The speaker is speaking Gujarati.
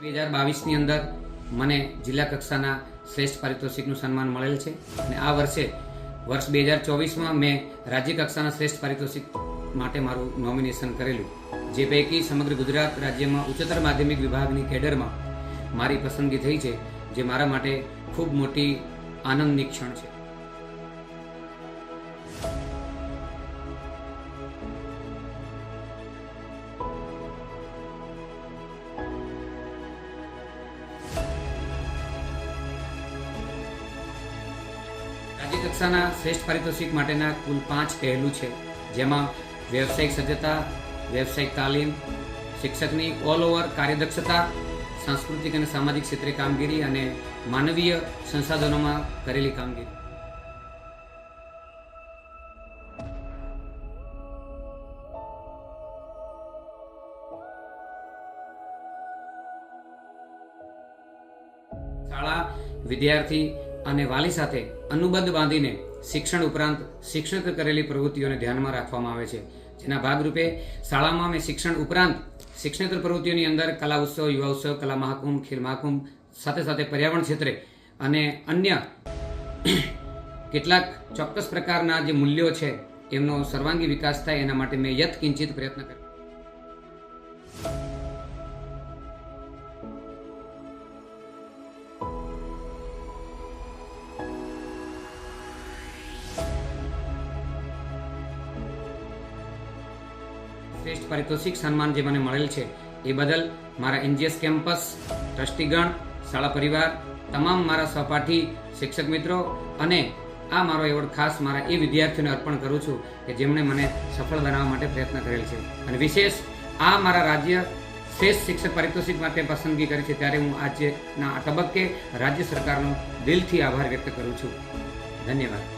બે હજાર બાવીસની અંદર મને જિલ્લા કક્ષાના શ્રેષ્ઠ પારિતોષિકનું સન્માન મળેલ છે અને આ વર્ષે, વર્ષ બે હજાર ચોવીસમાં મેં રાજ્ય કક્ષાના શ્રેષ્ઠ પારિતોષિક માટે મારું નોમિનેશન કરેલું. જે પૈકી સમગ્ર ગુજરાત રાજ્યમાં ઉચ્ચતર માધ્યમિક વિભાગની કેડરમાં મારી પસંદગી થઈ છે, જે મારા માટે ખૂબ મોટી આનંદની ક્ષણ છે. રાજ્ય કક્ષાના શ્રેષ્ઠ પારિતોષિક માટેના કુલ પાંચ પહેલું છે, જેમાં વ્યવસાયિક સજ્જતા, વ્યવસાયિક તાલીમ, શિક્ષકની ઓલ ઓવર કાર્યદક્ષતા, સાંસ્કૃતિક અને સામાજિક ક્ષેત્રે કામગીરી અને માનવીય સંસાધનોમાં કરેલી કામગીરી. શાળા વિદ્યાર્થી અને વાલી સાથે અનુબંધ બાંધીને શિક્ષણ ઉપરાંત શિક્ષક કરેલી પ્રવૃત્તિઓને ધ્યાનમાં રાખવામાં આવે છે. જેના ભાગરૂપે શાળામાં મેં શિક્ષણ ઉપરાંત શિક્ષણેતર પ્રવૃત્તિઓની અંદર કલા ઉત્સવ, યુવા ઉત્સવ, કલા મહાકુંભ ખેલ મહાકુંભ, સાથે સાથે પર્યાવરણ ક્ષેત્રે અને અન્ય કેટલાક ચોક્કસ પ્રકારના જે મૂલ્યો છે, એમનો સર્વાંગી વિકાસ થાય એના માટે મેં યત કિંચિત પ્રયત્ન કર્યો. શ્રેષ્ઠ પારિતોષિક સન્માન જે મને મળેલ છે, એ બદલ મારા એનજીએસ કેમ્પસ, ટ્રસ્ટીગણ, શાળા પરિવાર, તમામ મારા સહપાઠી, શિક્ષક મિત્રો અને આ મારો એવોર્ડ ખાસ મારા એ વિદ્યાર્થીઓને અર્પણ કરું છું કે જેમણે મને સફળ બનાવવા માટે પ્રયત્ન કરેલ છે. અને વિશેષ આ મારા રાજ્ય શ્રેષ્ઠ શિક્ષક પારિતોષિક માટે પસંદગી કરી છે, ત્યારે હું આજના આ તબક્કે રાજ્ય સરકારનો દિલથી આભાર વ્યક્ત કરું છું. ધન્યવાદ.